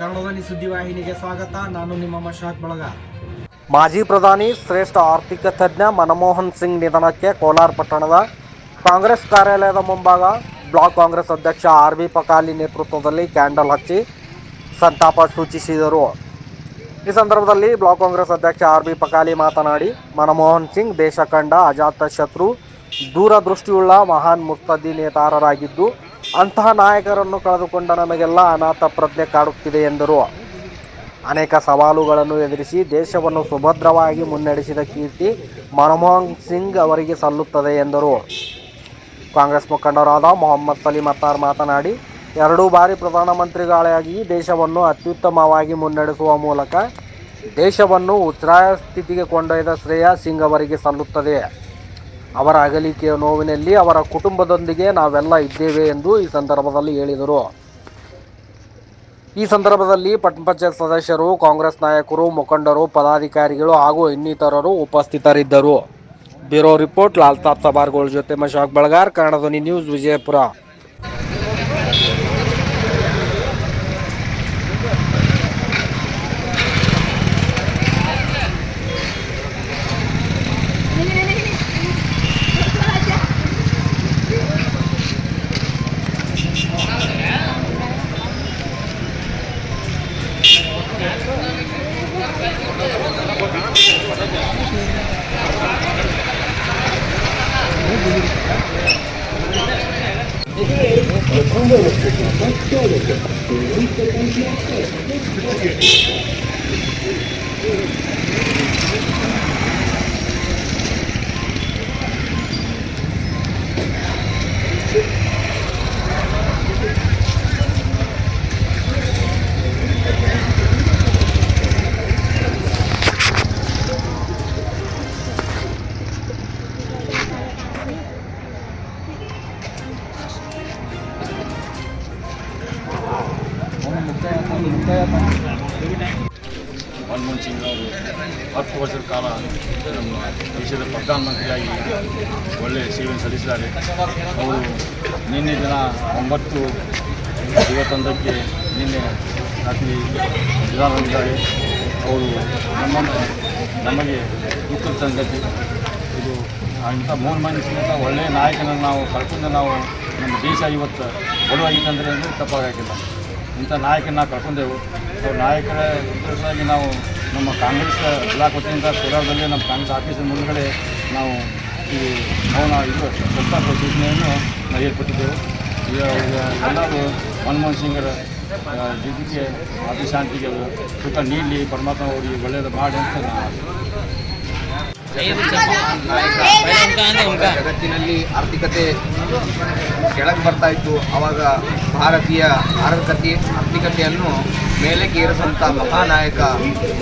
ಜನಧ್ವನಿ ಸುದ್ದಿವಾಹಿನಿಗೆ ಸ್ವಾಗತ. ನಾನು ನಿಮ್ಮ ಮಶಾಕ್ ಬಳಗ. ಮಾಜಿ ಪ್ರಧಾನಿ, ಶ್ರೇಷ್ಠ ಆರ್ಥಿಕ ತಜ್ಞ ಮನಮೋಹನ್ ಸಿಂಗ್ ನಿಧನಕ್ಕೆ ಕೋಲಾರ ಪಟ್ಟಣದ ಕಾಂಗ್ರೆಸ್ ಕಾರ್ಯಾಲಯದ ಮುಂಭಾಗ ಬ್ಲಾಕ್ ಕಾಂಗ್ರೆಸ್ ಅಧ್ಯಕ್ಷ ಆರ್ ಬಿ ಪಕಾಲಿ ನೇತೃತ್ವದಲ್ಲಿ ಕ್ಯಾಂಡಲ್ ಹಚ್ಚಿ ಸಂತಾಪ ಸೂಚಿಸಿದರು. ಈ ಸಂದರ್ಭದಲ್ಲಿ ಬ್ಲಾಕ್ ಕಾಂಗ್ರೆಸ್ ಅಧ್ಯಕ್ಷ ಆರ್ ಬಿ ಪಕಾಲಿ ಮಾತನಾಡಿ, ಮನಮೋಹನ್ ಸಿಂಗ್ ದೇಶ ಕಂಡ ಅಜಾತ ಶತ್ರು ದೂರದೃಷ್ಟಿಯುಳ್ಳ ಮಹಾನ್ ಮುತ್ಸದ್ದಿ ನೇತಾರರಾಗಿದ್ದು ಅಂತಹ ನಾಯಕರನ್ನು ಕಳೆದುಕೊಂಡ ನಮಗೆಲ್ಲ ಅನಾಥ ಪ್ರಜ್ಞೆ ಕಾಡುತ್ತಿದೆ ಎಂದರು. ಅನೇಕ ಸವಾಲುಗಳನ್ನು ಎದುರಿಸಿ ದೇಶವನ್ನು ಸುಭದ್ರವಾಗಿ ಮುನ್ನಡೆಸಿದ ಕೀರ್ತಿ ಮನಮೋಹನ್ ಸಿಂಗ್ ಅವರಿಗೆ ಸಲ್ಲುತ್ತದೆ ಎಂದರು. ಕಾಂಗ್ರೆಸ್ ಮುಖಂಡರಾದ ಮೊಹಮ್ಮದ್ ಸಲೀಂ ಅತ್ತಾರ್ ಮಾತನಾಡಿ, ಎರಡೂ ಬಾರಿ ಪ್ರಧಾನಮಂತ್ರಿಗಳಾಗಿ ದೇಶವನ್ನು ಅತ್ಯುತ್ತಮವಾಗಿ ಮುನ್ನಡೆಸುವ ಮೂಲಕ ದೇಶವನ್ನು ಉಚ್ಛ್ರಾಯ ಸ್ಥಿತಿಗೆ ಕೊಂಡೊಯ್ದ ಶ್ರೇಯಾ ಸಿಂಗ್ ಅವರಿಗೆ ಸಲ್ಲುತ್ತದೆ. ಅವರ ಅಗಲಿಕೆಯ ನೋವಿನಲ್ಲಿ ಅವರ ಕುಟುಂಬದೊಂದಿಗೆ ನಾವೆಲ್ಲ ಇದ್ದೇವೆ ಎಂದು ಈ ಸಂದರ್ಭದಲ್ಲಿ ಹೇಳಿದರು. ಈ ಸಂದರ್ಭದಲ್ಲಿ ಪಟ್ಟಣ ಪಂಚಾಯತ್ ಸದಸ್ಯರು, ಕಾಂಗ್ರೆಸ್ ನಾಯಕರು, ಮುಖಂಡರು, ಪದಾಧಿಕಾರಿಗಳು ಹಾಗೂ ಇನ್ನಿತರರು ಉಪಸ್ಥಿತರಿದ್ದರು. ಬ್ಯೂರೋ ರಿಪೋರ್ಟ್ ಲಾಲ್ತಾಪ್ ಸಬಾರ್ಗೋಳ್ ಜೊತೆ, Mashak Balagar, Kannada Dhwani news, Vijayapura. Manmohan Singh ಅವರು ಹತ್ತು ವರ್ಷದ ಕಾಲ ನಮ್ಮ ದೇಶದ ಪ್ರಧಾನಮಂತ್ರಿಯಾಗಿ ಒಳ್ಳೆಯ ಸೇವೆ ಸಲ್ಲಿಸಿದ್ದಾರೆ ಅವರು ನಿನ್ನೆ ದಿನ ಒಂಬತ್ತು ಇವತ್ತೊಂದಕ್ಕೆ ನಿನ್ನೆ ರಾತ್ರಿ ಹೊಂದಿದ್ದಾರೆ ಅವರು ನಮ್ಮನ್ನು ನಮಗೆ ದುಃಖದ ಸಂಗತಿ ಇದು ಅಂಥ ಮೋಹನ್ ಸಿಂಗ್ ಒಳ್ಳೆಯ ನಾಯಕನನ್ನು ನಾವು ಕಳ್ಕೊಂಡು ನಾವು ನಮ್ಮ ದೇಶ ಇವತ್ತು ಬಡವಾಗಿತ್ತಂದರೆ ಅಂದರೆ ತಪ್ಪಾಗಿಲ್ಲ ಇಂಥ ನಾಯಕನ ಕಳ್ಕೊಂಡೆವು ಅವ್ರ ನಾಯಕರ ಉದ್ದೇಶವಾಗಿ ನಾವು ನಮ್ಮ ಕಾಂಗ್ರೆಸ್ ಬ್ಲಾಕ್ ವತಿಯಿಂದ ಕೋಲಾರದಲ್ಲಿ ನಮ್ಮ ಕಾಂಗ್ರೆಸ್ ಆಫೀಸಿನ ಮುಂದುಗಡೆ ನಾವು ಈ ಮೌನ, ಇದು ಸಂತಾಪ ಸೂಚನೆಯನ್ನು ನಾವು ಏರ್ಪಟ್ಟಿದ್ದೆವು ಈಗ ಎಲ್ಲರೂ ಮನಮೋಹನ್ ಸಿಂಗರ ಜೀವಿಗೆ ಅತಿ ಶಾಂತಿಗೆ ಸುಖ ನೀಡಲಿ, ಪರಮಾತ್ಮ ಅವರಿಗೆ ಒಳ್ಳೆಯದು ಮಾಡಿ ಅಂತ ಜಗತ್ತಿನಲ್ಲಿ ಆರ್ಥಿಕತೆ ಕೆಳಗೆ ಬರ್ತಾ ಇತ್ತು. ಅವಾಗ ಭಾರತೀಯ ಆರ್ಥಿಕತೆ ಆರ್ಥಿಕತೆಯನ್ನು ಮೇಲಕ್ಕೆ ಏರಿಸುವಂಥ ಮಹಾನಾಯಕ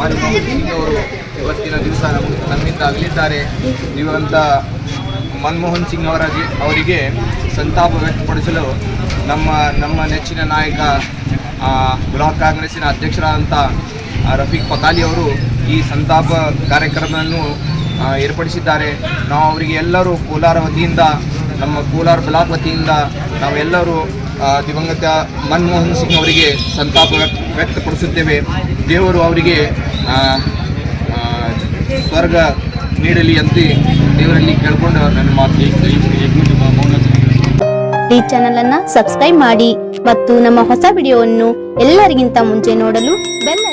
ಮನಮೋಹನ್ ಸಿಂಗ್ ಅವರು ಇವತ್ತಿನ ದಿವಸ ನಮಗೆ ನಮ್ಮಿಂದ ಅಗಲಿದ್ದಾರೆ. ಇವಂತ ಮನಮೋಹನ್ ಸಿಂಗ್ ಅವರ ಅವರಿಗೆ ಸಂತಾಪ ವ್ಯಕ್ತಪಡಿಸಲು ನಮ್ಮ ನಮ್ಮ ನೆಚ್ಚಿನ ನಾಯಕ ಬ್ಲಾಕ್ ಕಾಂಗ್ರೆಸ್ಸಿನ ಅಧ್ಯಕ್ಷರಾದಂಥ ರಫೀಕ್ ಪಕಾಲಿ ಅವರು ಈ ಸಂತಾಪ ಕಾರ್ಯಕ್ರಮವನ್ನು ಏರ್ಪಡಿಸಿದ್ದಾರೆ. ನಾವು ಅವರಿಗೆ ಎಲ್ಲರೂ ಕೋಲಾರ ವತಿಯಿಂದ, ನಮ್ಮ ಕೋಲಾರ ಬ್ಲಾಕ್ ವತಿಯಿಂದ ನಾವೆಲ್ಲರೂ ದಿವಂಗತ ಮನಮೋಹನ್ ಸಿಂಗ್ ಅವರಿಗೆ ಸಂತಾಪ ವ್ಯಕ್ತ ವ್ಯಕ್ತಪಡಿಸುತ್ತೇವೆ. ದೇವರು ಅವರಿಗೆ ಸ್ವರ್ಗ ನೀಡಲಿ ಅಂತ ದೇವರಲ್ಲಿ ಕೇಳ್ಕೊಂಡು ನನ್ನ ಮಾತು ಈ ಚಾನೆಲ್ ಅನ್ನ ಸಬ್ಸ್ಕ್ರೈಬ್ ಮಾಡಿ ಮತ್ತು ನಮ್ಮ ಹೊಸ ವಿಡಿಯೋವನ್ನು ಎಲ್ಲರಿಗಿಂತ ಮುಂಚೆ ನೋಡಲು ಬೆಲ್